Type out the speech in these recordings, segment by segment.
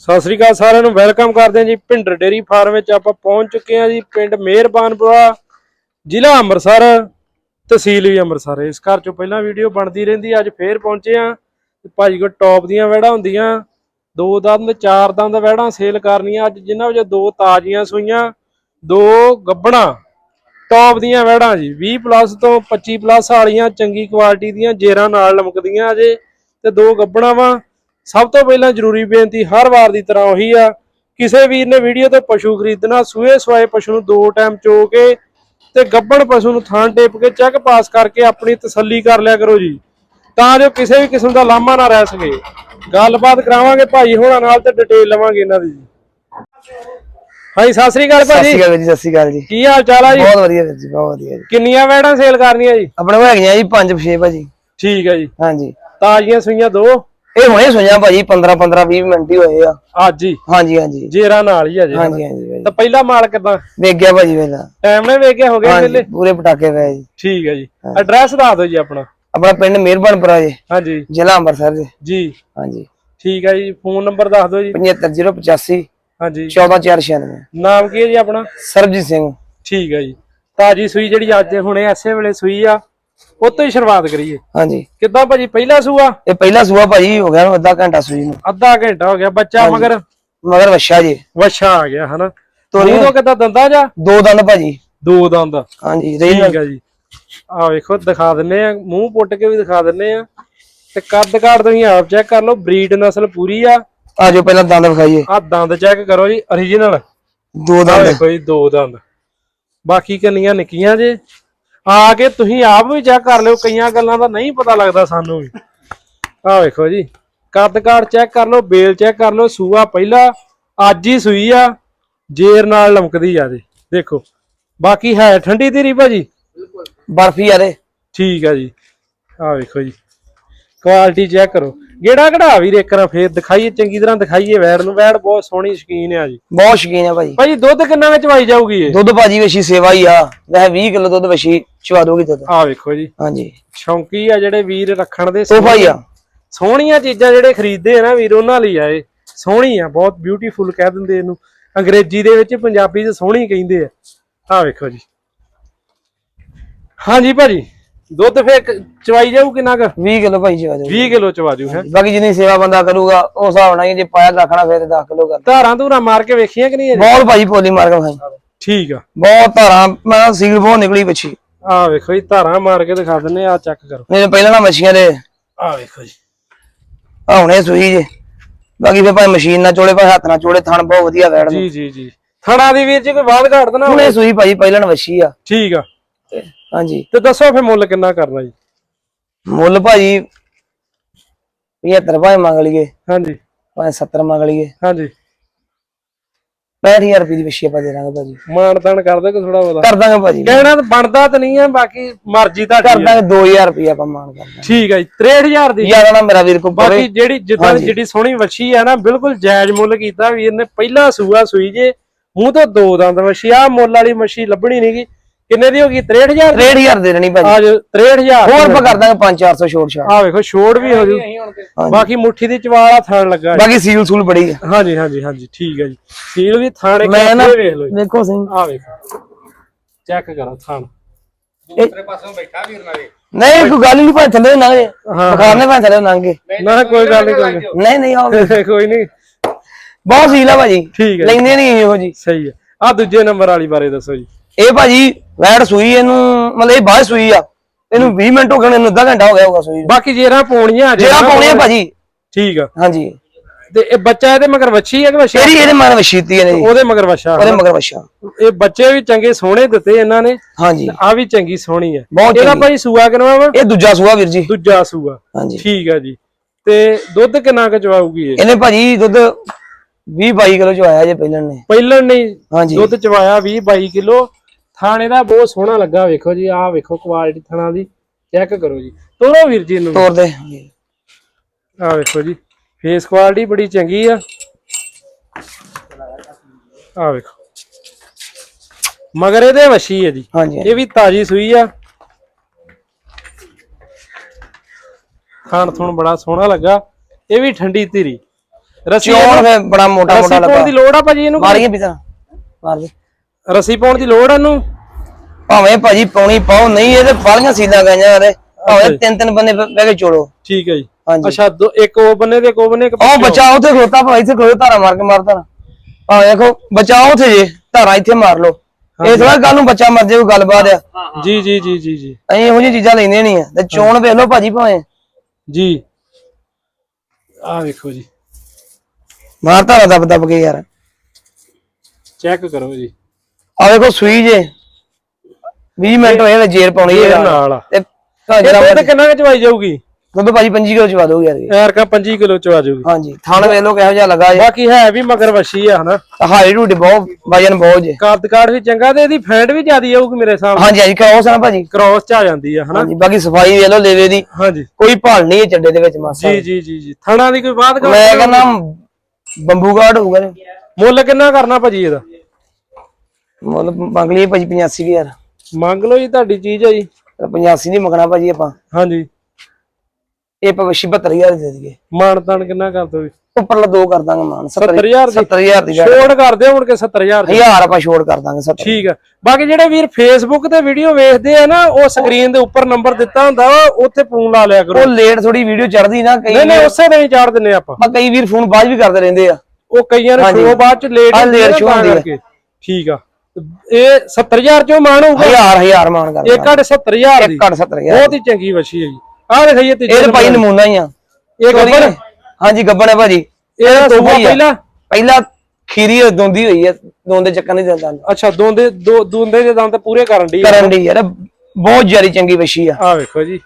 ਸਤਿ ਸ੍ਰੀ ਅਕਾਲ ਸਾਰਿਆਂ ਨੂੰ, ਵੈਲਕਮ ਕਰਦੇ ਹਾਂ ਜੀ ਭਿੰਡਰ ਡੇਰੀ ਫਾਰਮ ਵਿੱਚ ਆਪਾਂ ਪਹੁੰਚ ਚੁੱਕੇ ਹਾਂ ਜੀ ਪਿੰਡ ਮਿਹਰਬਾਨਪੁਰਾ, ਜ਼ਿਲ੍ਹਾ ਅੰਮ੍ਰਿਤਸਰ, ਤਹਿਸੀਲ ਵੀ ਅੰਮ੍ਰਿਤਸਰ। ਇਸ ਘਰ ਚੋਂ ਪਹਿਲਾਂ ਵੀਡੀਓ ਬਣਦੀ ਰਹਿੰਦੀ ਅੱਜ ਫੇਰ ਪਹੁੰਚੇ ਆ ਭਾਜੀ ਕੋ ਟੌਪ ਦੀਆਂ ਵੈੜਾਂ ਹੁੰਦੀਆਂ, ਦੋ ਦੰਦ ਚਾਰ ਦੰਦ ਵੈੜਾਂ ਸੇਲ ਕਰਨੀਆਂ, ਅੱਜ ਜਿਨ੍ਹਾਂ ਵਿੱਚ ਦੋ ਤਾਜ਼ੀਆਂ ਸੂਈਆਂ, ਦੋ ਗੱਬਣਾ। ਟੌਪ ਦੀਆਂ ਵੈੜਾਂ ਜੀ 20 ਪਲੱਸ ਤੋਂ 25 ਪਲੱਸ ਵਾਲੀਆਂ, ਚੰਗੀ ਕੁਆਲਿਟੀ ਦੀਆਂ, ਜੇਰਾਂ ਨਾਲ ਲਮਕਦੀਆਂ ਅਜੇ ਤੇ ਦੋ ਗੱਬਣਾ ਵਾ। ਸਭ ਤੋਂ ਪਹਿਲਾਂ ਜ਼ਰੂਰੀ ਬੇਨਤੀ ਹਰ ਵਾਰ ਦੀ ਤਰ੍ਹਾਂ ਉਹੀ ਆ ਕਿਸੇ ਵੀਰ ਨੇ ਵੀਡੀਓ ਤੇ ਪਸ਼ੂ ਖਰੀਦਣਾ ਸੂਏ ਸਵਾਏ ਪਸ਼ੂ ਨੂੰ ਦੋ ਟਾਈਮ ਚੋ ਕੇ ਤੇ ਗੱਬਣ ਪਸ਼ੂ ਨੂੰ ਥਾਂ ਟੇਪ ਕੇ ਚੈੱਕ ਪਾਸ ਕਰਕੇ ਆਪਣੀ ਤਸੱਲੀ ਕਰ ਲਿਆ ਕਰੋ ਜੀ। ਤਾਂ ਜੋ ਕਿਸੇ ਵੀ ਕਿਸਮ ਦਾ ਲਾਮਾ ਨਾ ਰਹਿ ਸਕੇ। ਗੱਲਬਾਤ ਕਰਾਵਾਂਗੇ ਭਾਈ ਹੋਣਾ ਨਾਲ ਤੇ ਡਿਟੇਲ ਲਵਾਂਗੇ ਇਹਨਾਂ ਦੀ ਜੀ। ਹਾਂਜੀ ਸਤਿ ਸ੍ਰੀ ਅਕਾਲ ਸਤਿ ਭਾਜੀ ਸ਼੍ਰੀ ਅਕਾਲ ਜੀ ਸਤਿ ਸ਼੍ਰੀ ਅਕਾਲ ਜੀ। ਕੀ ਹਾਲ ਚਾਲ ਆ ਜੀ? ਬਹੁਤ ਵਧੀਆ ਜੀ ਬਹੁਤ ਵਧੀਆ ਜੀ। ਕਿੰਨੀਆਂ ਵੈੜਾਂ ਸੇਲ ਕਰਨੀਆਂ ਜੀ? ਆਪਣੇ ਕੋਲ ਹੈਗੀਆਂ ਜੀ 5 6 ਭਾਜੀ। ਠੀਕ ਹੈ ਜੀ। ਹਾਂਜੀ। ਤਾਜ਼ੀਆਂ ਸੂਈਆਂ ਦੋ। ਇਹ ਹੁਣੇ ਸੁਣਿਆ ਭਾਜੀ 15 15 20 ਮਿੰਟ ਹੀ ਹੋਏ ਆ। ਅੱਜ ਹੀ? ਹਾਂਜੀ ਹਾਂਜੀ। ਜੇਰਾ ਨਾਲ ਹੀ ਆ ਜੀ। ਹਾਂਜੀ ਹਾਂਜੀ ਭਾਜੀ। ਤਾਂ ਪਹਿਲਾ ਮਾਲ ਕਿਦਾਂ? ਵੇਖ ਗਿਆ ਭਾਜੀ ਵੇਲਾ ਟਾਈਮ ਨੇ ਵੇਖਿਆ ਹੋ ਗਿਆ ਹਾਂਜੀ ਪੂਰੇ ਪਟਾਕੇ ਪਏ ਜੀ। ਠੀਕ ਹੈ ਜੀ। ਐਡਰੈਸ ਦੱਸ ਦਿਓ ਜੀ ਆਪਣਾ। ਆਪਣਾ ਪਿੰਡ ਮਿਹਰਬਾਨਪੁਰਾ ਜੀ। ਹਾਂਜੀ। ਜ਼ਿਲ੍ਹਾ ਅੰਮ੍ਰਿਤਸਰ ਜੀ। ਜੀ। ਹਾਂਜੀ। ਠੀਕ ਹੈ ਜੀ। ਫੋਨ ਨੰਬਰ ਦੱਸ ਦਿਓ ਜੀ। 75085 ਹਾਂਜੀ। 14496 ਨਾਮ ਕੀ ਹੈ ਜੀ ਆਪਣਾ? ਸਰਬਜੀਤ ਸਿੰਘ। ਠੀਕ ਹੈ ਜੀ। ਤਾਜੀ ਸੂਈ ਜਿਹੜੀ ਅੱਜ ਹੁਣੇ ਐਸੇ ਵੇਲੇ ਸੂਈ ਆ। ਉਹ ਤੋਂ ਹੀ ਸ਼ੁਰੂਆਤ ਕਰੀਏ। ਹਾਂਜੀ। ਕਿੱਦਾਂ ਭਾਜੀ? ਪਹਿਲਾ ਸੂਆ? ਇਹ ਪਹਿਲਾ ਸੂਆ ਭਾਜੀ ਹੋ ਗਿਆ ਨੂੰ ਅੱਧਾ ਘੰਟਾ ਸੂਈ ਨੂੰ। ਅੱਧਾ ਘੰਟਾ ਹੋ ਗਿਆ। ਬੱਚਾ ਮਗਰ? ਮਗਰ ਵੱਛਾ ਜੀ। ਵਛਾ ਆ ਗਿਆ ਹਨਾ? ਤੋਰੀ ਤੋਂ ਕਿੱਦਾਂ ਦੰਦਾ ਜਾ? ਦੋ ਦੰਦ ਭਾਜੀ। ਦੋ ਦੰਦ। ਹਾਂਜੀ ਰਹੀ ਠੀਕ ਹੈ ਜੀ। ਆ ਵੇਖੋ ਦਿਖਾ ਦਿੰਨੇ ਆ। ਮੂੰਹ ਪੁੱਟ ਕੇ ਵੀ ਦਿਖਾ ਦਿੰਨੇ ਆ। ਤੇ ਕੱਦ ਕਾੜ ਤੁਸੀਂ ਆਪ ਚੈੱਕ ਕਰ ਲਓ। ਬਰੀਡ ਨਸਲ ਪੂਰੀ ਆ। ਆਜੋ ਪਹਿਲਾਂ ਦੰਦ ਵਿਖਾਈਏ। ਆ ਦੰਦ ਚੈੱਕ ਕਰੋ ਜੀ। Origignal ਦੋ ਆ ਦੰਦ। ਵੇਖੋ ਜੀ ਦੋ ਦੰਦ। ਬਾਕੀ ਕੰਨੀਆਂ ਨਿੱਕੀਆਂ ਜੇ? ਆ ਕੇ ਤੁਸੀਂ ਆਪ ਵੀ ਚੈੱਕ ਕਰ ਲਿਓ ਕਈਆਂ ਗੱਲਾਂ ਦਾ ਨਹੀਂ ਪਤਾ ਲੱਗਦਾ ਸਾਨੂੰ ਵੀ। ਆ ਵੇਖੋ ਜੀ ਕੱਦ ਕਾੜ ਚੈੱਕ ਕਰ ਲਓ ਬੇਲ ਚੈੱਕ ਕਰ ਲਓ ਸੂਆ ਪਹਿਲਾ ਅੱਜ ਹੀ ਸੂਈ ਆ ਜੇਰ ਨਾਲ ਲਮਕਦੀ ਆ ਜੀ। ਦੇਖੋ ਬਾਕੀ ਹੈ ਠੰਡੀ ਧੀਰੀ ਭਾਜੀ? ਬਰਫੀ ਆ ਦੇ। ਠੀਕ ਆ ਜੀ। ਆ ਵੇਖੋ ਜੀ ਕੁਆਲਿਟੀ ਚੈੱਕ ਕਰੋ। ਗੇੜਾ ਕਢਾ ਵੀ ਰੇਕਰਾਂ ਫੇਰ ਦਿਖਾਈਏ ਚੰਗੀ ਤਰ੍ਹਾਂ ਦਿਖਾਈਏ ਵੈੜ ਨੂੰ। ਵੈੜ ਬਹੁਤ ਸੋਹਣੀ ਸ਼ਕੀਨ ਆ ਜੀ। ਬਹੁਤ ਸ਼ੌਕੀਨ ਆ ਭਾਜੀ। ਭਾਜੀ ਦੁੱਧ ਕਿੰਨਾ ਵਿੱਚ ਵਾਈ ਜਾਊਗੀ ਇਹ? ਦੁੱਧ ਭਾਜੀ ਵਸ਼ੀ ਸੇਵਾ ਹੀ ਆ। ਵੈਸੇ 20 ਕਿਲੋ ਦੁੱਧ ਵਸ਼ੀ ਚਵਾ ਦੋਗੀ ਦੁੱਧ। ਆ ਵੇਖੋ ਜੀ। ਹਾਂਜੀ। ਸ਼ੌਂਕੀ ਆ ਜਿਹੜੇ ਵੀਰ ਰੱਖਣ ਦੇ ਤੋਹਫਾ ਹੀ ਆ। ਸੋਹਣੀਆਂ ਚੀਜ਼ਾਂ ਜਿਹੜੇ ਖਰੀਦਦੇ ਆ ਨਾ ਵੀਰ ਉਹਨਾਂ ਲਈ ਆ ਇਹ। ਸੋਹਣੀ ਆ ਬਹੁਤ ਬਿਊਟੀਫੁਲ ਕਹਿ ਦਿੰਦੇ ਇਹਨੂੰ। ਅੰਗਰੇਜ਼ੀ ਦੇ ਵਿੱਚ ਪੰਜਾਬੀ 'ਚ ਸੋਹਣੀ ਕਹਿੰਦੇ ਆ। ਆ ਵੇਖੋ ਜੀ। ਹਾਂਜੀ ਭਾਜੀ। ਦੁੱਧ ਫੇਰ ਚਵਾਈ ਜਾਊ ਕਿੰਨਾ ਕੁ? 20 ਕਿਲੋ ਭਾਈ ਚਵਾ ਦੋਗੀ 20 ਕਿਲੋ ਚਵਾ ਜੂ ਹੈ? ਬਾਕੀ ਜਿੰਨੀ ਸੇਵਾ ਬੰਦਾ ਕਰੂਗਾ ਉਸ ਹਿਸਾਬ ਨਾਲ ਹੀ ਜੇ ਪਾਇਆ ਰੱਖਣਾ ਫਿਰ 10 ਕਿਲੋ ਕਰ ਧਾਰਾਂ ਧੂਰਾਂ ਮਾਰ ਕੇ ਵੇਖੀਆਂ ਕਿ ਨਹੀਂ ਅਜੇ? ਬਹੁਤ ਭਾਜੀ ਪੋਲੀ ਮਾਰ ਕੇ ਭਾਈ ਠੀਕ ਆ। ਬਹੁਤ ਧਾਰਾਂ ਮੈਂ ਸੀਲ ਬਹੁਤ ਨਿਕਲੀ ਪਿੱਛੇ। ਆ ਵੇਖੋ ਜੀ ਧਾਰਾਂ ਮਾਰ ਕੇ ਦਿਖਾ ਦਿੰਨੇ ਆ ਚੈੱਕ ਕਰੋ। ਮੇਰੇ ਪਹਿਲਾਂ ਨਾ ਮੱਛੀਆਂ ਦੇ। ਆ ਵੇਖੋ ਜੀ। ਆ ਹੁਣੇ ਸੂਈ ਜੇ। ਬਾਕੀ ਫਿਰ ਭਾਈ ਮਸ਼ੀਨ ਨਾਲ ਚੋਲੇ ਭਾਈ ਹੱਥ ਨਾਲ ਚੋਲੇ ਥਣ ਬਹੁਤ ਵਧੀਆ ਬੈਠ ਜੀ ਜੀ ਜੀ। ਥਣਾ ਦੀ ਵੀਰ ਜੀ ਕੋਈ ਬਾਤ ਘਾਟ ਦੇਣਾ ਹੁਣੇ ਸੂਈ ਭਾਜੀ ਪਹਿਲਾਂ ਨਾ ਵਸ਼ੀ ਆ। ਠੀਕ ਆ। ਹਾਂਜੀ। ਤੇ ਦੱਸੋ ਫੇ ਮੁੱਲ ਕਿੰਨਾ ਕਰਨਾ ਜੀ? ਮੁੱਲ ਭਾਜੀ 75 ਭਾਈ ਮੰਗ ਲਈਏ। ਹਾਂਜੀ। ਭਾਵੇਂ 70 ਮੰਗ ਲਈਏ। ਹਾਂਜੀ। 65000 ਰੁਪਏ ਦੀ ਵਸ਼ੀ ਆਪਾਂ ਦੇ ਦਾਂਗੇ ਭਾਜੀ। ਮਾਣ ਤਾਣ ਕਰਦੇ ਕੋ ਥੋੜਾ ਬਹੁਤਾ। ਕਰ ਦਾਂਗੇ ਭਾਜੀ। ਕਹਿਣਾ ਤਾਂ ਬਣਦਾ ਤਾਂ ਨਹੀਂ ਆ ਬਾਕੀ ਮਰਜ਼ੀ ਕਰ ਤੁਹਾਡੀ ਆ। ਦਾਂਗੇ 2000 ਰੁਪਏ ਆਪਾਂ ਮਾਨ ਕਰ ਦਾਂਗੇ। ਠੀਕ ਆ ਜੀ 63000 ਦੀ। ਯਾਰ ਨਾ ਮੇਰਾ ਵੀਰ ਕੋ ਬਾਕੀ ਜਿਹੜੀ ਜਿੱਦਾਂ ਦੀ ਜਿਹੜੀ ਸੋਹਣੀ ਵੱਛੀ ਆ ਨਾ ਬਿਲਕੁਲ ਜਾਇਜ਼ ਮੁੱਲ ਕੀਤਾ ਵੀਰ ਨੇ ਪਹਿਲਾ ਸੂਆ ਸੂਈ ਜੇ ਮੂੰਹ ਤੋਂ ਦੋ ਦੰਦ ਵੱਛੀ ਆ ਮੁੱਲ ਵਾਲੀ ਮੱਛੀ ਲੱਭਣੀ ਨਹੀਂਗੀ ਕਿੰਨੇ ਦੀ ਹੋ ਗਈ? 63000 ਦੀ? 63000 ਦੇ ਦੇਣੀ ਭਾਜੀ। ਆ ਜੋ 63000 ਹੋਰ ਆਪਾਂ ਕਰ ਦਾਂਗੇ 5-400 ਛੋੜ ਛਾੜ ਆ ਵੇਖੋ ਛੋੜ ਵੀ ਹੋ ਜੂ। ਬਾਕੀ ਮੁੱਠੀ ਦੀ ਚਵਾਲਾ ਥਣ ਲੱਗਾ ਹੈ। ਬਾਕੀ ਸੀਲ ਸੂਲ ਬੜੀ ਆ। ਹਾਂਜੀ ਹਾਂਜੀ ਹਾਂਜੀ ਠੀਕ ਹੈ ਜੀ। ਸੀਲ ਵੀ ਥਾਣੇ ਨਾ ਵੇਖ ਲਓ ਜੀ। ਵੇਖੋ ਸਿੰਘ। ਆ ਵੇਖੋ। ਚੈੱਕ ਕਰੋ ਥਣ। ਨਹੀਂ ਕੋਈ ਗੱਲ ਨਹੀਂ ਭਾਵੇਂ ਥੱਲੇ ਹਾਂ। ਬਖਾਰਨੇ ਭਾਵੇਂ ਥੱਲੇ ਲੰਘੇ ਨਾ ਕੋਈ ਗੱਲ ਨਹੀਂ ਨਹੀਂ। ਕੋਈ ਨਹੀਂ। ਬਹੁਤ ਸੀਲ ਆ ਭਾਜੀ। ਠੀਕ ਹੈ ਲੈਂਦੇ ਨਹੀਂ ਇਹੋ ਜੀ। ਸਹੀ ਹੈ ਆ ਦੂਜੇ ਨੰਬਰ ਵਾਲੀ ਬਾਰੇ ਦੱਸੋ ਜੀ। ਇਹ ਭਾਜੀ ਵੈੜ ਸੂਈ ਇਹਨੂੰ ਮਤਲਬ ਇਹ ਬਾਹਰ ਸੂਈ ਆ। ਇਹਨੂੰ 20 ਮਿੰਟ ਹੋ ਗਏ ਨੇ, ਇਹਨੂੰ ਅੱਧਾ ਘੰਟਾ ਹੋ ਗਿਆ ਹੋਊਗਾ ਸੂਈ ਨੂੰ। ਬਾਕੀ ਜੇਰਾ ਪੌਣੀਆਂ ਜਿਹੜਾ ਪਾਉਣੇ ਆ ਭਾਜੀ। ਠੀਕ ਆ। ਹਾਂਜੀ। ਤੇ ਇਹ ਬੱਚਾ ਇਹਦੇ ਮਗਰ ਵੱਛੀ ਹੈ ਕਿ ਵੱਛਾ? ਤੇਰੀ ਇਹਦੇ ਮਨ ਵਸ਼ੀਤੀ ਨੇ ਜੀ। ਉਹਦੇ ਮਗਰ ਵੱਛਾ। ਉਹਦੇ ਮਗਰ ਵਸ਼ਾ ਇਹ ਬੱਚੇ ਵੀ ਚੰਗੇ ਸੋਹਣੇ ਦਿੱਤੇ ਇਹਨਾਂ ਨੇ। ਹਾਂਜੀ। ਆ ਵੀ ਚੰਗੀ ਸੋਹਣੀ ਹੈ ਬਹੁਤ ਇਹਦਾ। ਭਾਈ ਸੂਆ ਕਿਨਵਾ ਵਾ? ਇਹ ਦੂਜਾ ਸੂਆ ਵੀਰ ਜੀ। ਦੂਜਾ ਸੂਆ। ਹਾਂਜੀ। ਠੀਕ ਆ ਜੀ। ਤੇ ਦੁੱਧ ਕਿੰਨਾ ਕੁ ਚਵਾਊਗੀ ਇਹ? ਇਹਨੇ ਭਾਜੀ ਦੁੱਧ 20 22 ਕਿਲੋ ਚ ਆਇਆ ਜੇ ਪਹਿਲਾਂ ਨੇ। ਪਹਿਲਾਂ ਨਹੀਂ। ਹਾਂਜੀ। ਦੁੱਧ ਚਵਾਇਆ 20 22 ਕਿਲੋ। ਥਾਣੇ ਦਾ ਬਹੁਤ ਸੋਹਣਾ ਲੱਗਾ ਵੇਖੋ ਜੀ ਆਹ ਵੇਖੋ ਕੁਆਲਿਟੀ ਥਣਾ ਦੀ ਚੈੱਕ ਕਰੋ ਜੀ। ਤੋਰੋ ਵੀਰ ਜੀ ਨੂੰ ਤੋਰ ਦੇ ਆਹ ਵੇਖੋ ਜੀ ਫੇਸ ਕੁਆਲਿਟੀ ਬੜੀ ਚੰਗੀ ਆ। ਆਹ ਵੇਖੋ। ਮਗਰ ਇਹਦੇ ਵਸ਼ੀ ਹੈ ਜੀ। ਇਹ ਵੀ ਤਾਜੀ ਸੂਈ ਆ। ਖਾਣ ਥੁਣ ਬੜਾ ਸੋਹਣਾ ਲੱਗਾ। ਇਹ ਵੀ ਠੰਡੀ ਧੀਰੀ। ਰੱਸੀ ਚੋਣ ਬੜਾ ਮੋਟਾ ਮੋਟਾ ਲੱਗਾ। ਦੀ ਲੋੜ ਆ ਭਾਜੀ ਇਹਨੂੰ ਮਾਰੀਏ ਪਿੱਛੇ ਮਾਰ ਦੇ ਰੱਸੀ ਪਾਉਣ ਦੀ ਲੋੜ ਆ ਇਹਨੂੰ? ਭਾਵੇਂ ਭਾਜੀ ਪਾਉਣੀ ਪਾਓ ਨਹੀਂ ਇਹ ਤੇ ਬਾਲੀਆਂ ਸੀਲਾਂ ਗਈਆਂ ਅੱਛਾ ਭਾਵੇਂ। ਤਿੰਨ ਤਿੰਨ ਬੰਦੇ ਬਹਿ ਕੇ ਚੋੜੋ ਠੀਕ ਹੈ ਜੀ। ਹਾਂਜੀ। ਅੱਛਾ ਦੋ ਇੱਕ ਉਹ ਬੰਨੇ ਤੇ ਇੱਕ ਉਹ ਬੰਨੇ ਇੱਕ ਉਹ ਬੱਚਾ ਉੱਥੇ ਖਲੋਤਾ ਭਾਵੇਂ ਇੱਥੇ ਖਲੋਤਾ ਧਾਰਾ ਮਾਰ ਕੇ ਮਾਰਦਾ ਆ ਦੇਖੋ ਬੱਚਾ ਉੱਥੇ ਜੇ ਧਾਰਾ ਇੱਥੇ ਮਾਰ ਲਓ। ਇਹ ਥੋੜਾ ਕੱਲ ਨੂੰ ਬੱਚਾ ਮਰ ਜੇ ਕੋਈ ਗੱਲਬਾਤ ਆ। ਜੀ ਜੀ ਜੀ ਜੀ ਜੀ। ਅਸੀਂ ਇਹੋ ਜਿਹੀਆਂ ਚੀਜ਼ਾਂ ਲੈਂਦੇ ਨਹੀਂ ਆ। ਤੇ ਚੋਣ ਵੇਖ ਲਓ ਭਾਜੀ ਭਾਵੇਂ। ਜੀ। ਆ ਵੇਖੋ ਜੀ। ਮਾਰ ਧਾਰਾ ਦੱਬ ਦੱਬ ਕੇ ਯਾਰ। ਚੈੱਕ ਕਰੋ ਜੀ। ਆ ਵੇਖੋ ਸੂਈ ਜੇ। 20 ਮਿੰਟ ਹੋਏ ਨੇ ਜੇਰ ਪਾਉਣੀ ਇਹ ਹੈ ਨਾਲ। ਆ ਤੇ ਇਹ ਜਿਹੜਾ ਦੁੱਧ ਕਿੰਨਾ ਕੁ ਚਵਾਈ ਜਾਊਗੀ? ਦੁੱਧ ਭਾਜੀ 25 ਕਿਲੋ ਚਵਾ ਦੋਗੇ ਯਾਰ। ਇਹ। ਯਾਰ ਕਾ 25 ਕਿਲੋ ਚਵਾ ਜਾਊਗੀ। ਹਾਂਜੀ ਥਣ ਵੇਖ ਲਓ ਕਿਹੋ ਜਿਹਾ ਲੱਗਾ ਜੇ। ਬਾਕੀ ਹੈ ਵੀ ਮਗਰ ਵਸ਼ੀ ਆ ਹਨਾ? ਹਾਈ ਢੂਡੀ ਬਹੁਤ ਵਜਨ ਬਹੁਤ ਜੇ। ਕਾਦ ਕਾਰਡ ਵੀ ਚੰਗਾ ਤੇ ਇਹਦੀ ਫੈਟ ਵੀ ਜ਼ਿਆਦੀ ਆਊਗੀ ਮੇਰੇ ਹਿਸਾਬ ਨਾਲ। ਹਾਂਜੀ ਹਾਂਜੀ ਕਰਾਓ ਨਾ ਭਾਜੀ। ਕ੍ਰੋਸ ਚ ਆ ਜਾਂਦੀ ਆ ਹਨਾ? ਹਾਂਜੀ ਬਾਕੀ ਸਫ਼ਾਈ ਵੇਖ ਲਓ ਲੇਵੇ ਦੀ। ਹਾਂਜੀ। ਕੋਈ ਭਾਲ ਨਹੀਂ ਹੈ ਚੱਡੇ ਦੇ ਵਿੱਚ ਮਾਸਾ। ਜੀ ਜੀ ਜੀ ਜੀ। ਥਣਾ ਦੀ ਕੋਈ ਬਾਤ ਕਰ ਮੈਂ ਕਹਿੰਦਾ ਬੰਬੂ ਗਾਰਡ ਹੋਊਗਾ। ਨੇ ਮੁੱਲ ਕਿੰਨਾ ਕਰਨਾ ਭਾਜੀ ਇਹਦਾ? ਮੁੱਲ ਮੰਗ ਲਈ ਭਾਜੀ 85000 ਮੰਗ ਲਓ ਜੀ ਤੁਹਾਡੀ ਚੀਜ਼ ਆ ਜੀ। 85 ਨਹੀਂ ਮੰਗਣਾ ਭਾਜੀ ਆਪਾਂ। ਹਾਂਜੀ। ਇਹ ਆਪਾਂ 72000 ਦੇ ਦਈਏ। ਮਾਨ ਤਾਨ ਕਿੰਨਾ ਕਰ ਦੋਗੇ ਉੱਪਰਲਾ ਦੋ ਕਰ ਦਾਂਗੇ ਮਾਨ 70000 ਦੀ 70000 ਦੀ ਛੋੜ ਕਰ ਦਿਓ ਮੁੜ ਕੇ 70000 ਦੀ। ਹਜ਼ਾਰ ਆਪਾਂ ਛੋੜ ਕਰ ਦਾਂਗੇ 70 ਠੀਕ ਆ। ਬਾਕੀ ਜਿਹੜੇ ਵੀਰ ਫੇਸਬੁੱਕ ਤੇ ਵੀਡੀਓ ਵੇਖਦੇ ਆ ਨਾ ਉਹ ਸਕਰੀਨ ਦੇ ਉੱਪਰ ਨੰਬਰ ਦਿੱਤਾ ਹੁੰਦਾ ਵਾ ਉੱਥੇ ਫੋਨ ਲਾ ਲਿਆ ਕਰੋ। ਉਹ ਲੇਟ ਥੋੜੀ ਵੀਡੀਓ ਚੜਦੀ ਨਾ ਕਈ ਨਹੀਂ ਨਹੀਂ ਉਸੇ ਦਿਨ ਹੀ ਚਾੜ ਦਿੰਨੇ ਆਪਾਂ। ਆਪਾਂ ਕਈ ਵੀਰ ਫੋਨ ਬਾਅਦ ਵੀ ਕਰਦੇ ਰਹਿੰਦੇ ਆ। ਉਹ ਕਈਆਂ ਨੇ ਹਾਂਜੀ। ਸ਼ੋ ਬਾਅਦ ਚ ਲੇਟ ਹਾਂ, show ਤਾਂ ਹੁੰਦੀ ਆ। ਕਰਕੇ। ਠੀਕ ਆ। ਇਹ 70000 ਚੋਂ ਮਾਣ ਹੋਊਗਾ? ਹਜ਼ਾਰ ਹਜ਼ਾਰ ਮਾਨ ਕਰ ਇੱਕ ਘੜ 70000 ਦੀ। ਘੱਟ 70000 ਬਹੁਤ ਹੀ ਚੰਗੀ ਵਛੀ ਹੈ ਜੀ ਆਹ ਤੀਜੇ ਇਹ ਤਾਂ ਭਾਈ ਨਮੂਨਾ ਹੀ ਆ। ਇਹ ਗੱਬਰ ਹਾਂਜੀ ਗੱਬਣ ਹੈ ਭਾਜੀ। ਇਹਦਾ ਤੋਹਫਾ ਸੂਆ ਹੀ ਆ। ਪਹਿਲਾ? ਪਹਿਲਾ ਖੀਰੀ ਦੋਂਦੀ ਹੋਈ ਹੈ। ਦੋਂਦੇ ਚੱਕਰ ਨਹੀਂ ਦਿੰਦਾ। ਅੱਛਾ ਦੋਂਦੇ ਦੋ ਦੋਂਦੇ ਦੇ ਦੰਦ ਪੂਰੇ ਕਰਨ ਦੀ ਕਰਨ ਦੀ ਯਾਰ ਬਹੁਤ ਜਿਆਦੀ ਚੰਗੀ ਵਸ਼ੀ ਆ। ਆ ਵੇਖੋ ਜੀ।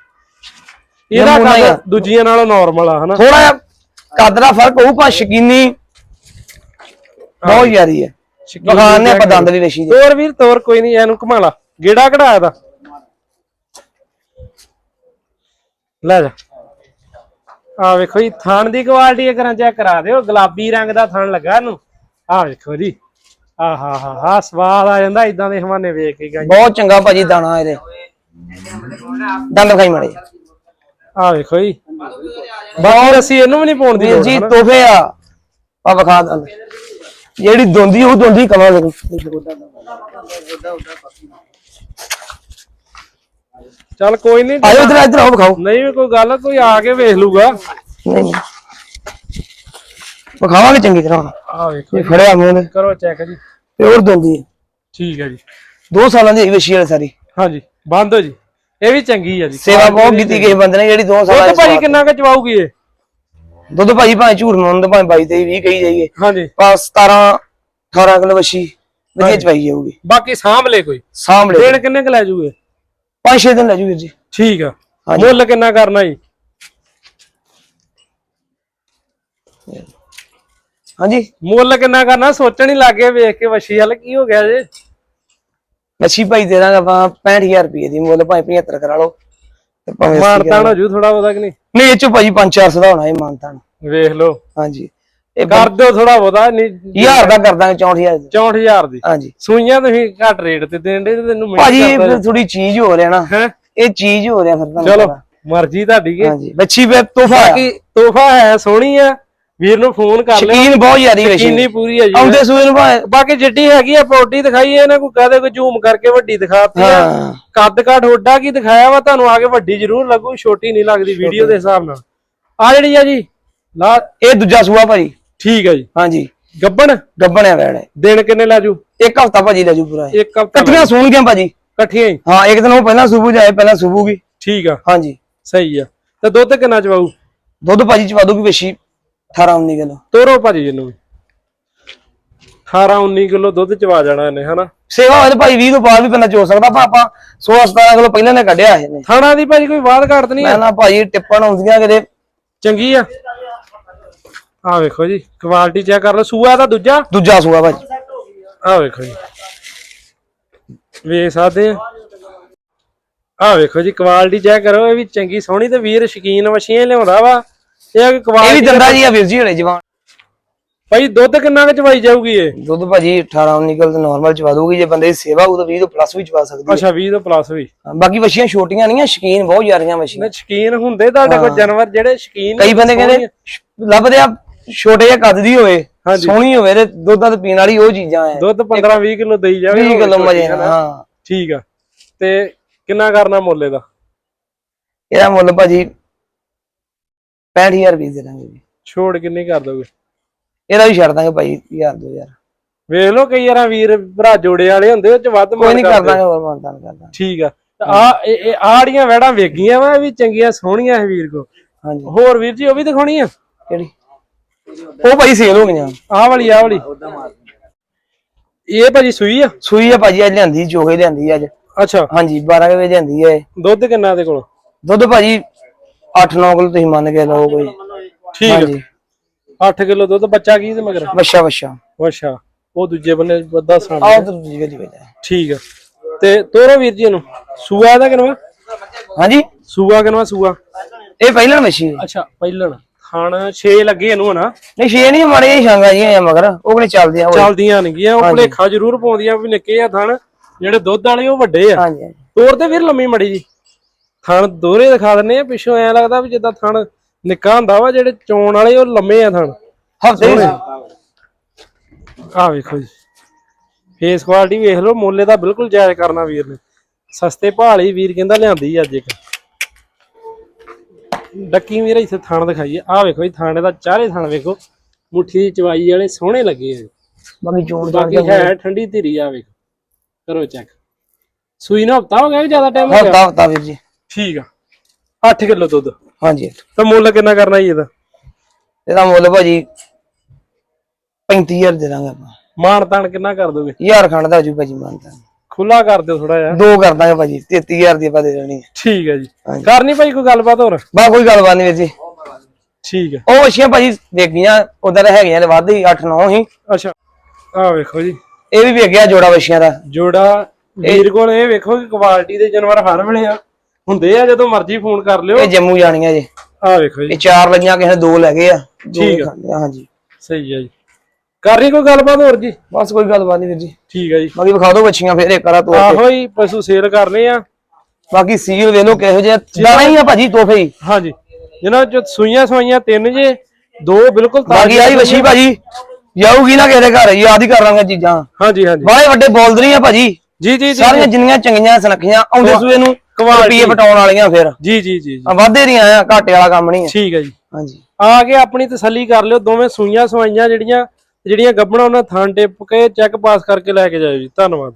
ਇਹਦਾ। ਕੱਦ ਦੂਜੀਆਂ ਨਾਲੋਂ ਨਾਰਮਲ ਆ ਹਨਾ? ਥੋੜਾ ਕੱਦ ਦਾ ਫ਼ਰਕ ਹੋਊ ਪਰ ਸ਼ਕੀਨੀ। ਬਹੁਤ ਜ਼ਿਆਦੀ ਹੈ। ਸ਼ਕੀਨੀ ਬਖਾਨ ਨੇ ਆਪਾਂ ਦੰਦ ਵੀ ਵਸ਼ੀ ਦੇ। ਤੋਰ ਵੀਰ ਤੋਰ ਕੋਈ ਨਹੀਂ ਇਹਨੂੰ ਘੁਮਾ ਲਾ ਗੇੜਾ ਕਢਾਇਆ ਦਾ ਲੈ ਜਾ। ਆ ਵੇਖੋ ਜੀ ਥਣ ਦੀ ਕੁਆਲਿਟੀ ਇੱਕ ਰਾਂ ਚੈੱਕ ਕਰਾ ਦਿਓ। ਗੁਲਾਬੀ ਰੰਗ ਦਾ ਥਣ ਲੱਗਾ ਇਹਨੂੰ। ਆ ਵੇਖੋ ਜੀ। ਆ ਹਾ ਹਾ ਹਾ ਸਵਾਦ ਆ ਜਾਂਦਾ ਇਦਾਂ ਦੇ ਹਵਾਨੇ ਵੇਖ ਕੇ ਗਾਈ ਬਹੁਤ ਚੰਗਾ ਭਾਜੀ ਦਾਣਾ ਇਹਦੇ। ਦੰਦ ਖਾਈ ਮੜੇ ਆ ਵੇਖੋ ਜੀ। ਬਾਕੀ ਅਸੀਂ ਇਹਨੂੰ ਵੀ ਨਹੀਂ ਪਾਉਣ ਦੀ ਜੀ। ਤੋਹਫੇ ਆ। ਆ ਵਿਖਾ ਦੰਦ। ਜਿਹੜੀ ਦੋਂਦੀ ਉਹ ਦੋਂਦੀ ਦੇ ਚੱਲ ਕੋਈ ਨਹੀਂ ਆਇਓ ਇਧਰ ਇਧਰ ਆਓ ਵਿਖਾਓ। ਨਹੀਂ ਵੀ ਕੋਈ ਗੱਲ ਕੋਈ ਆ ਕੇ ਵੇਖ ਲੂਗਾ। ਨਹੀਂ ਵਿਖਾਵਾਂਗੇ ਚੰਗੀ ਤਰ੍ਹਾਂ ਆ ਵੇਖੋ ਇਹ ਫੜਿਆ ਮੂੰਹ ਕਰੋ ਚੈੱਕ ਜੀ। ਪਿਓਰ ਦੋਂਦੀ। ਠੀਕ ਹੈ ਜੀ। ਦੋ ਸਾਲਾਂ ਦੀ ਵਸ਼ੀ ਵਾਲੀ ਸਾਰੀ। ਹਾਂਜੀ ਬੰਦ ਹੋ ਜੀ। ਇਹ ਵੀ ਚੰਗੀ ਆ ਜੀ। ਸੇਵਾ ਬਹੁਤ ਕੀਤੀ ਕਿਸੇ ਬੰਦੇ ਨੇ ਜਿਹੜੀ ਦੋ ਸਾਲਾਂ ਦੁੱਧ ਦੀ ਭਾਜੀ ਕਿੰਨਾ ਕੁ ਚਵਾਉਗੀ ਇਹ? ਦੁੱਧ ਭਾਜੀ ਭਾਵੇਂ ਝੂਠ ਮੰਨ ਭਾਵੇਂ 22 ਤੇ 20 ਕਹੀ ਜਾਈਏ। ਹਾਂਜੀ। ਪਰ 17 18 ਕਿਲੋ ਵਸ਼ੀ ਵਧੀਆ ਚਵਾਈ ਜਾਊਗੀ। ਬਾਕੀ ਲੈ ਕੋਈ। ਸਾਹਮਣੇ ਦੇਣ ਕਿੰਨੇ ਕੁ ਲੈ ਜੂਗੇ? 5-6 ਦਿਨ ਲੈ ਜੂ ਵੀਰ ਜੀ। ਠੀਕ ਆ। ਮੁੱਲ ਕਿੰਨਾ ਕਰਨਾ ਜੀ? ਹਾਂਜੀ। ਮੁੱਲ ਕਿੰਨਾ ਕਰਨਾ? ਸੋਚਣ ਹੀ ਲੱਗੇ ਵੇਖ ਕੇ ਵਸ਼ੀ ਹਲ ਕੀ ਹੋ ਗਿਆ ਜੇ? ਮੱਛੀ ਭਾਈ ਦੇ ਦਾਂਗੇ ਆਪਾਂ 65000 ਰੁਪਏ ਦੀ ਮੁੱਲ ਭਾਵੇਂ 75 ਕਰਾ ਲਓ। ਤੇ ਭਾਵੇਂ ਮਾਨਤਾਨ ਹੋ ਜੂ ਥੋੜਾ ਬਹੁਤਾ ਕਿ ਨਹੀਂ? ਨਹੀਂ ਇਹ ਚੋਂ ਭਾਜੀ 5-400 ਦਾ ਹੋਣਾ ਇਹ ਮਾਨਤਾਨ। ਵੇਖ ਲਓ। ਹਾਂਜੀ। ਇਹ ਕਰ ਦਿਓ ਥੋੜਾ ਬਹੁਤਾ ਨਹੀਂ ਹਜ਼ਾਰ ਦਾ ਕਰ ਦਾਂਗੇ 64000 ਦਾ। 64000 ਦੀ। ਹਾਂਜੀ। ਸੂਈਆਂ ਤੁਸੀਂ ਘੱਟ ਰੇਟ ਤੇ ਦੇਣ ਦੇ ਤੈਨੂੰ ਭਾਜੀ ਥੋੜੀ ਚੀਜ਼ ਹੋ ਰਿਹਾ ਨਾ। ਹੈ? ਇਹ ਚੀਜ਼ ਹੋ ਰਿਹਾ ਫਿਰ ਚਲੋ। ਮਰਜ਼ੀ ਤੁਹਾਡੀ ਕੇ। ਹਾਂਜੀ। ਬੱਚੀ ਵੇ ਤੋਹਫਾ ਤੋਹਫਾ ਹੈ ਸੋਹਣੀ ਆ। ਵੀਰ ਨੂੰ ਫੋਨ ਕਰ ਲਿਓ ਸ਼ਕੀਨ ਬਹੁਤ ਜ਼ਿਆਦੀ ਵਸ਼ੀ ਕਿੰਨੀ ਪੂਰੀ ਆ ਜੀ। ਆਉਂਦੇ ਸੂਏ ਨੂੰ ਬਾਕੀ ਜਿੱਡੀ ਹੈਗੀ ਆ ਪੌਡੀ ਦਿਖਾਈ ਇਹਨਾਂ ਕੋਈ ਕਹਦੇ ਕੋਈ ਜ਼ੂਮ ਕਰਕੇ ਵੱਡੀ ਦਿਖਾਤੀ ਆ। ਹਾਂ। ਕੱਦ ਕਾਠ ਹੋਡਾ ਕੀ ਦਿਖਾਇਆ ਵਾ ਤੁਹਾਨੂੰ ਆ ਕੇ ਵੱਡੀ ਜ਼ਰੂਰ ਲੱਗੂ ਛੋਟੀ ਨਹੀਂ ਲੱਗਦੀ ਵੀਡੀਓ ਦੇ ਹਿਸਾਬ ਨਾਲ। ਆ ਜਿਹੜੀ ਆ ਜੀ ਲਾ ਇਹ ਦੂਜਾ ਸੂਆ ਭਾਜੀ। ਠੀਕ ਆ ਜੀ। ਹਾਂਜੀ। ਗੱਬਣ? ਗੱਬਣਿਆ ਵੈੜ। ਦਿਨ ਕਿੰਨੇ ਲਾਜੂ? ਇੱਕ ਹਫਤਾ ਭਾਜੀ ਲੈ ਜੂ ਪੂਰਾ। ਇੱਕ ਹਫਤਾ ਇਕੱਠੀਆਂ ਸੂਣਗੀਆਂ ਭਾਜੀ। ਇਕੱਠੀਆਂ ਹੀ? ਹਾਂ ਇੱਕ ਦਿਨ ਉਹ ਪਹਿਲਾਂ ਸੁਬੂ ਜਾਏ ਪਹਿਲਾਂ ਸੁਬੂਗੀ। ਠੀਕ ਆ। ਹਾਂਜੀ। ਸਹੀ ਆ। ਤੇ ਦੁੱਧ ਕਿੰਨਾ ਚਵਾਊ? ਦੁੱਧ ਭਾਜੀ ਚਵਾ ਦੂਗੀ ਵੇਸ਼ੀ। 18 19 ਕਿਲੋ। ਤੋਰੋ ਭਾਜੀ ਇਹਨੂੰ ਵੀ। 18 19 ਕਿਲੋ ਦੁੱਧ ਚਵਾ ਜਾਣਾ ਇਹਨੇ ਹਨਾ? ਸੇਵਾ ਹੋਏ ਤਾਂ ਭਾਈ 20 ਤੋਂ ਬਾਅਦ ਵੀ ਬੰਦਾ ਚੋ ਸਕਦਾ ਪਰ ਆਪਾਂ 16 17 ਕਿਲੋ ਪਹਿਲਾਂ ਨੇ ਕੱਢਿਆ ਇਹਨੇ ਥਾਣਾ ਦੀ ਭਾਜੀ ਕੋਈ ਬਾਤ ਘਾਟ ਨਹੀਂ ਮੈਂ ਨਾ ਭਾਜੀ ਟਿੱਪਣ ਆਉਂਦੀਆਂ ਕਿਤੇ। ਚੰਗੀ ਆ। ਆ ਵੇਖੋ ਜੀ ਕੁਆਲਿਟੀ ਚੈੱਕ ਕਰ ਲਓ। ਸੂਆ ਦਾ ਦੂਜਾ? ਦੂਜਾ ਸੂਆ ਭਾਜੀ ਆ ਵੇਖੋ ਜੀ। ਵੇਖ ਸਕਦੇ ਆ। ਆ ਵੇਖੋ ਜੀ ਕੁਆਲਿਟੀ ਚੈੱਕ ਕਰੋ ਇਹ ਵੀ ਚੰਗੀ ਸੋਹਣੀ ਤੇ ਵੀਰ ਸ਼ਕੀਨ ਵਸ਼ੀਆਂ ਲਿਆਉਂਦਾ ਵਾ। ਇਹ ਆ ਕਿ ਇਹ ਵੀ ਦੰਦਾ ਜੀ ਆ ਵੀਰ ਜੀ ਹਲੇ ਜਵਾਨ। ਭਾਈ ਦੁੱਧ ਕਿੰਨਾ ਕੁ ਚਵਾਈ ਜਾਊਗੀ ਇਹ? ਦੁੱਧ ਭਾਜੀ 18 19 ਕਿਲੋ ਤੇ ਨਾਰਮਲ ਚਵਾ ਦੂਗੀ ਜੇ ਬੰਦੇ ਦੀ ਸੇਵਾ ਹੋਊ ਤਾਂ 20 ਤੋਂ ਪਲੱਸ ਵੀ ਚਵਾ ਸਕਦੀ ਅੱਛਾ 20 ਤੋਂ ਪਲੱਸ ਵੀ। ਹੈ ਬਾਕੀ ਵਸ਼ੀਆਂ ਛੋਟੀਆਂ ਨਹੀਂ ਆ ਸ਼ਕੀਨ ਬਹੁਤ ਜ਼ਿਆਦੀਆਂ ਵਸ਼ੀਆਂ ਨੇ ਸ਼ਕੀਨ ਹੁੰਦੇ ਤੁਹਾਡੇ ਕੋਲ ਜਾਨਵਰ ਜਿਹੜੇ ਸ਼ਕੀਨ ਕਈ ਬੰਦੇ ਕਹਿੰਦੇ ਲੱਭਦੇ ਆ ਛੋਟੇ ਜਿਹੇ ਕੱਦ ਦੀ ਹੋਵੇ ਹਾਂਜੀ। ਸੋਹਣੀ ਹੋਵੇ ਤੇ ਦੁੱਧ ਦੱਧ ਪੀਣ ਵਾਲੀ ਉਹ ਚੀਜ਼ਾਂ ਐ ਦੁੱਧ 15 20 ਕਿਲੋ ਦੇਈ ਜਾਵੇ 20 ਕਿਲੋ ਮਜੇ ਨਾਲ? ਹਾਂ। ਠੀਕ ਆ। ਤੇ ਕਿੰਨਾ ਕਰਨਾ ਮੁੱਲ ਇਹਦਾ? ਇਹਦਾ ਮੁੱਲ ਭਾਜੀ 65000 ਰੁਪਏ ਦੇ ਦਾਂਗੇ ਜੀ। ਛੋੜ ਕਿੰਨੀ ਕਰ ਦੋਗੇ? ਇਹਦਾ ਵੀ ਛੱਡ ਦਾਂਗੇ ਭਾਈ ਯਾਰ ਦੋ ਯਾਰ ਵੇਖ ਲਓ ਕਈ ਵਾਰਾਂ ਵੀਰ ਭਰਾ ਜੋੜੇ ਵਾਲੇ ਹੁੰਦੇ ਉਹ ਚ ਵੱਧ ਕੋਈ ਨਹੀਂ ਕਰਦੇ। ਕਰ ਦਾਂਗੇ ਹੋਰ ਮਾਨਤਾਨ ਕਰ ਦਾਂਗੇ। ਠੀਕ ਆ। ਆ ਇਹ ਆੜੀਆਂ ਵੈੜਾਂ ਵੇਗੀਆਂ ਵਾ ਵੀ ਚੰਗੀਆਂ ਸੋਹਣੀਆਂ ਇਹ ਵੀਰ ਕੋ। ਹਾਂਜੀ। ਹੋਰ ਵੀਰ ਜੀ ਉਹ ਵੀ ਦਿਖਾਉਣੀ ਆ ਕਿਹੜੀ? ਉਹ ਭਾਈ ਸੇਲ ਹੋ ਗਈਆਂ। ਆਹ ਵਾਲੀ ਆਹ ਵਾਲੀ। ਇਹ ਭਾਜੀ ਸੂਈ ਆ? ਸੂਈ ਆ ਭਾਜੀ ਅੱਜ ਲਿਆਂਦੀ ਚੋਗੇ ਲਿਆਂਦੀ ਅੱਜ। ਅੱਛਾ। ਹਾਂਜੀ 12 ਵਜੇ ਲਿਆਂਦੀ ਹੈ ਦੁੱਧ ਕਿੰਨਾ ਦੇ ਕੋਲ? ਦੁੱਧ ਭਾਜੀ 8-9 ਕਿਲੋ ਤੁਸੀਂ ਮੰਨ ਕੇ ਲਓ ਕੋਈ। ਠੀਕ ਹਾਂਜੀ। ਆ 8 ਕਿਲੋ ਦੁੱਧ ਬੱਚਾ ਕੀ ਤੇ ਮਗਰ? ਵੱਛਾ ਵੱਛਾ ਅੱਛਾ ਉਹ ਦੂਜੇ ਬੰਨੇ ਵੱਧਾ ਸਾਂ ਆਹ ਉਧਰ ਜੀ ਜੀ ਵਜਾ। ਠੀਕ ਆ। ਤੇ ਤੋਰੋ ਵੀਰ ਜੀ ਇਹਨੂੰ। ਸੂਆ ਇਹਦਾ ਕਿਨਵਾ ਹਾਂਜੀ। ਸੂਆ ਕਿਨਵਾ ਸੂਆ। ਇਹ ਪਹਿਲਾਂ ਮੱਛੀ। ਅੱਛਾ ਪਹਿਲਣ। ਥਣ 6 ਲੱਗੇ ਇਹਨੂੰ ਹਨਾ। ਨਹੀਂ ਛੇ ਨਹੀਂ ਜਿਹੇ ਛਾਂਗਾ ਜੀ ਆ ਮਗਰ। ਉਹ ਕਿਹਨੇ ਚੱਲਦੇ ਆ ਉਹ ਚੱਲਦੀਆਂ ਨੇਗੀਆਂ ਉਹ ਭੁਲੇਖਾ ਜ਼ਰੂਰ ਪਾਉਂਦੀਆਂ ਵੀ ਨਿੱਕੇ ਆ ਥਣ। ਜਿਹੜੇ ਦੁੱਧ ਵਾਲੇ ਉਹ ਵੱਡੇ ਆ। ਹਾਂਜੀ ਹਾਂਜੀ। ਤੋਰ ਤੇ ਵੀਰ ਲੰਮੀ ਮੜੀ ਜੀ। ਥਣ ਦੋਹਰੇ ਦਿਖਾ ਦਿੰਨੇ ਆ ਪਿੱਛੋਂ ਐ ਲੱਗਦਾ ਵੀ ਜਿੱਦਾਂ ਥਣ ਨਿੱਕਾ ਹੁੰਦਾ ਵਾ ਜਿਹੜੇ ਚੋਣ ਵਾਲੇ ਉਹ ਲੰਮੇ ਆ ਥਣ। ਆ ਵੇਖੋ ਜੀ। ਫੇਸ ਕੁਆਲਿਟੀ ਵੇਖ ਲਓ ਮੁੱਲੇ ਦਾ ਬਿਲਕੁਲ ਜਾਇਜ਼ ਕਰਨਾ ਵੀਰ ਨੇ। ਸਸਤੇ ਭਾਲੀ ਵੀਰ ਕਹਿੰਦਾ ਲਿਆਂਦੀ ਅੱਜ ਇੱਕ। ਡੱਕੀ ਵੀਰ ਇੱਥੇ ਥਣ ਦਿਖਾਈਏ। ਆ ਵੇਖੋ ਜੀ ਥਾਣੇ ਦਾ ਚਾਰੇ ਥਣ ਵੇਖੋ। ਮੁੱਠੀ ਦੀ ਚਵਾਈ ਵਾਲੇ ਸੋਹਣੇ ਲੱਗੇ ਆ। ਬਾਕੀ ਚੋਣ ਬਾਕੀ ਹੈ ਠੰਡੀ ਧੀਰੀ ਆ ਵੇਖੋ। ਕਰੋ ਚੈੱਕ ਸੂਈ ਨੂੰ ਹਫਤਾ ਹੋ ਗਿਆ ਕਿ ਜ਼ਿਆਦਾ ਟਾਈਮ ਹੋ ਗਿਆ? ਹਫਤਾ ਹਫਤਾ ਵੀਰ ਜੀ। ਠੀਕ ਆ। 8 ਕਿਲੋ ਦੁੱਧ। ਹਾਂਜੀ। ਤਾਂ ਮੁੱਲ ਕਿੰਨਾ ਕਰਨਾ ਜੀ ਇਹਦਾ? ਇਹਦਾ ਮੁੱਲ ਭਾਜੀ 35000 ਦੇ ਦਾਂਗੇ ਆਪਾਂ। ਮਾਣ ਤਾਣ ਕਿੰਨਾ ਕਰ ਦੋਗੇ? ਯਾਰ ਖੰਡ ਦਾ ਜੂ ਭਾਜੀ ਮੰਨਦਾ ਖੁੱਲਾ ਕਰ ਦਿਓ ਥੋੜਾ ਜਿਹਾ। ਦੋ ਕਰ ਦਾਂਗੇ ਭਾਜੀ 33000 ਦੀ ਆਪਾਂ ਦੇ ਦੇਣੀ ਹੈ। ਠੀਕ ਹੈ ਜੀ। ਕਰਨੀ ਭਾਈ ਕੋਈ ਗੱਲਬਾਤ ਹੋਰ? ਬਾ ਕੋਈ ਗੱਲਬਾਤ ਨਹੀਂ ਵੀਰ ਜੀ। ਠੀਕ ਹੈ ਉਹ ਅੱਛੀਆਂ ਭਾਜੀ ਵੇਖੀਆਂ ਉਧਰ ਹੈਗੀਆਂ ਨੇ ਵੱਧ ਹੀ 8-9 ਹੀ। ਅੱਛਾ। ਆ ਵੇਖੋ ਜੀ। ਇਹ ਵੀ ਵੇਖ ਗਿਆ ਜੋੜਾ ਵਛੀਆਂ ਦਾ। ਜੋੜਾ ਵੀਰ ਕੋਲ ਇਹ ਵੇਖੋ ਕਿ ਕੁਆਲਿਟੀ ਦੇ ਜਾਨਵਰ ਹਰ ਵੇਲੇ ਆ। ਹੁੰਦੇ ਆ ਜਦੋਂ ਮਰਜ਼ੀ ਫੋਨ ਕਰ ਲਿਓ। ਇਹ ਜੰਮੂ ਜਾਣੀਆਂ ਜੀ। ਆ ਵੇਖੋ ਜੀ। ਇਹ ਚਾਰ ਲਈਆਂ ਕਿਸੇ ਨੇ ਦੋ ਲੈ ਗਏ ਆ। ਦੋ ਠੀਕ ਆ। ਖਾਂਦੇ ਆ, ਹਾਂਜੀ। ਸਹੀ ਹੈ ਜੀ। ਕਰਨੀ ਕੋਈ ਗੱਲਬਾਤ ਹੋਰ ਜੀ? ਬਸ ਕੋਈ ਗੱਲਬਾਤ ਨਹੀਂ ਵੀਰ ਜੀ। ਠੀਕ ਹੈ ਜੀ। ਬਾਕੀ ਵਿਖਾ ਦਿਓ ਬੱਚੀਆਂ ਫੇਰ ਇੱਕ ਵਾਰਾ ਤੋੜ ਕੇ। ਆਹੋ ਹੀ ਪਸ਼ੂ ਸੇਲ ਕਰਨੇ ਆ। ਬਾਕੀ ਸੀਲ ਵੇਖ ਲਓ ਕਿਹੋ ਜਿਹਾ। ਦਾਣਾ ਹੀ ਆ ਭਾਜੀ ਤੋਹਫੇ ਹੀ। ਹਾਂਜੀ। ਜਿਹਨਾਂ ਚ ਸੂਈਆਂ ਸਵਾਈਆਂ ਤਿੰਨ ਜੇ ਦੋ ਬਿਲਕੁਲ ਬਾਕੀ ਆਹੀ ਵਛੀ ਭਾਜੀ ਜਾਊਗੀ ਨਾ ਕਿਸੇ ਦੇ ਘਰ ਯਾਦ ਹੀ ਕਰ ਲਾਂਗੇ ਚੀਜ਼ਾਂ। ਹਾਂਜੀ ਹਾਂਜੀ। ਬਾਹਲੇ ਵੱਡੇ ਬੋਲਦ ਨਹੀਂ ਆ ਭਾਜੀ। ਜੀ ਜੀ ਜੀ ਸਾਰੀਆਂ ਜਿੰਨੀਆਂ ਚੰਗੀਆਂ ਸੁਨੱਖੀਆਂ ਆਉਂਦੇ ਸੂਏ ਨੂੰ। ਰੁਪਈਏ ਪਟਾਉਣ ਵਾਲੀਆਂ ਫਿਰ। ਜੀ ਜੀ ਜੀ ਜੀ। ਆ ਵਾਧੇ ਦੀਆਂ ਆ ਘਾਟੇ ਵਾਲਾ ਕੰਮ ਨਹੀਂ ਹੈ ਠੀਕ ਹੈ ਜੀ। ਹਾਂਜੀ। ਆ ਕੇ ਆਪਣੀ ਤਸੱਲੀ ਕਰ ਲਿਓ ਦੋਵੇਂ ਸੂਈਆਂ ਸਵਾਈਆਂ ਜਿਹੜੀਆਂ ਜਿਹੜੀਆਂ ਗੱਬਣਾ ਉਹਨਾਂ ਥਾਂ ਟਿਪ ਕੇ ਚੈੱਕ ਪਾਸ ਕਰਕੇ ਲੈ ਕੇ ਜਾਇਓ ਜੀ। ਧੰਨਵਾਦ।